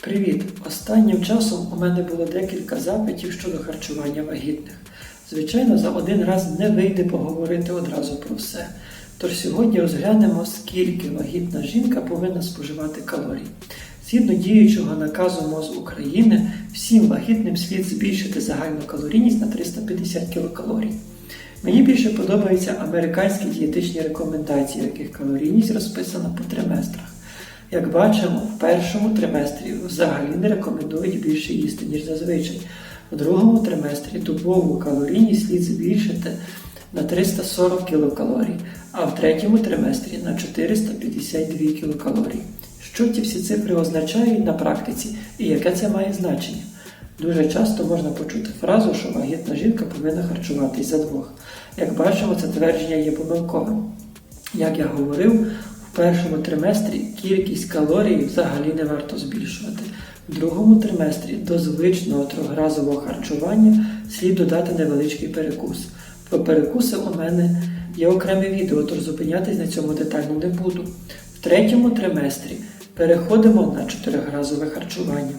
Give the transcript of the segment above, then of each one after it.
Привіт! Останнім часом у мене було декілька запитів щодо харчування вагітних. Звичайно, за один раз не вийде поговорити одразу про все. Тож сьогодні розглянемо, скільки вагітна жінка повинна споживати калорій. Згідно діючого наказу МОЗ України, всім вагітним слід збільшити загальну калорійність на 350 кілокалорій. Мені більше подобаються американські дієтичні рекомендації, яких калорійність розписана по триместрах. Як бачимо, в першому триместрі взагалі не рекомендують більше їсти, ніж зазвичай. В другому триместрі добову калорійність слід збільшити на 340 кілокалорій, а в третьому триместрі на 452 кілокалорії. Що ці всі цифри означають на практиці і яке це має значення? Дуже часто можна почути фразу, що вагітна жінка повинна харчуватись за двох. Як бачимо, це твердження є помилковим. Як я говорив, в першому триместрі кількість калорій взагалі не варто збільшувати. В другому триместрі до звичного трьохразового харчування слід додати невеличкий перекус. Про перекуси у мене є окреме відео, тож зупинятись на цьому детально не буду. В третьому триместрі переходимо на чотирьохразове харчування.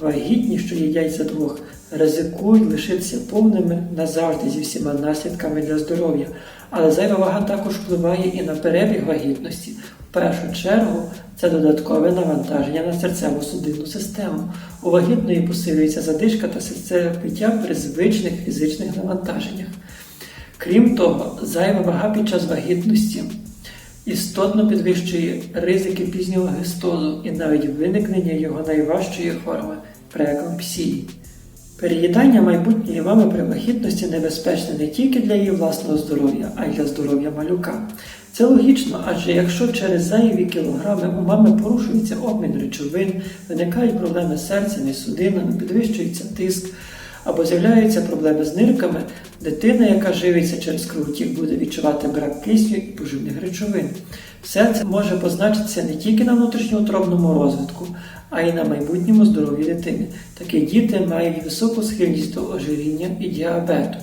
Вагітні, що їдять за двох, ризикують лишитися повними назавжди зі всіма наслідками для здоров'я, але зайва вага також впливає і на перебіг вагітності. В першу чергу це додаткове навантаження на серцево-судинну систему. У вагітної посилюється задишка та серцебиття при звичних фізичних навантаженнях. Крім того, зайва вага під час вагітності істотно підвищує ризики пізнього гестозу і навіть виникнення його найважчої форми прееклампсії. Переїдання майбутньої мами при небезпечне не тільки для її власного здоров'я, а й для здоров'я малюка. Це логічно, адже якщо через зайві кілограми у мами порушується обмін речовин, виникають проблеми з серцем і судинами, підвищується тиск або з'являються проблеми з нирками, дитина, яка живиться через кровотік, буде відчувати брак кисню і поживних речовин. Все це може позначитися не тільки на внутрішньоутробному розвитку, а й на майбутньому здоров'ї дитини. Такі діти мають високу схильність до ожиріння і діабету.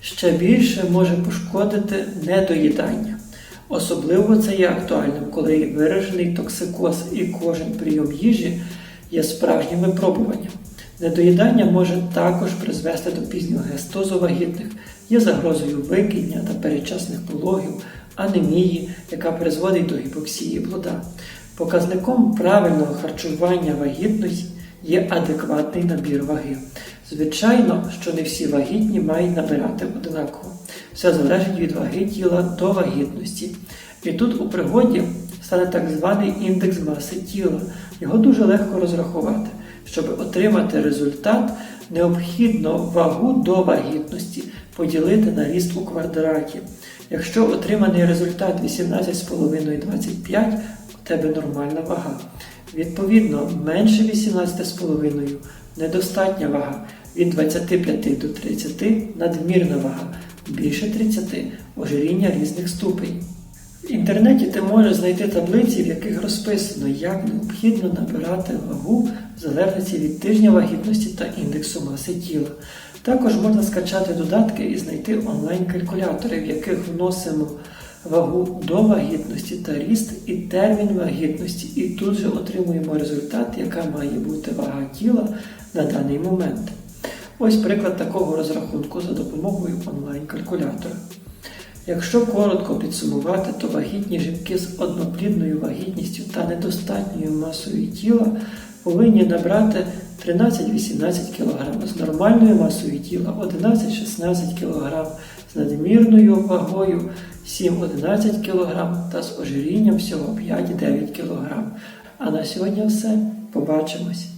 Ще більше може пошкодити недоїдання. Особливо це є актуальним, коли виражений токсикоз і кожен прийом їжі є справжнім випробуванням. Недоїдання може також призвести до пізнього гестозу вагітних, є загрозою викидня та передчасних пологів, анемії, яка призводить до гіпоксії плода. Показником правильного харчування вагітності є адекватний набір ваги. Звичайно, що не всі вагітні мають набирати однаково. Все залежить від ваги тіла до вагітності. І тут у пригоді стане так званий індекс маси тіла. Його дуже легко розрахувати. Щоб отримати результат, необхідно вагу до вагітності поділити на ріст у квадраті. Якщо отриманий результат 18,5-25, у тебе нормальна вага. Відповідно, менше 18,5 недостатня вага. Від 25 до 30 надмірна вага, більше 30 ожиріння різних ступенів. В інтернеті ти можеш знайти таблиці, в яких розписано, як необхідно набирати вагу в залежності від тижня вагітності та індексу маси тіла. Також можна скачати додатки і знайти онлайн-калькулятори, в яких вносимо вагу до вагітності та ріст і термін вагітності, і тут же отримуємо результат, яка має бути вага тіла на даний момент. Ось приклад такого розрахунку за допомогою онлайн-калькулятора. Якщо коротко підсумувати, то вагітні жінки з одноплідною вагітністю та недостатньою масою тіла повинні набрати 13-18 кг, з нормальною масою тіла 11-16 кг, з надмірною вагою 7-11 кг та з ожирінням всього 5-9 кг. А на сьогодні все. Побачимось!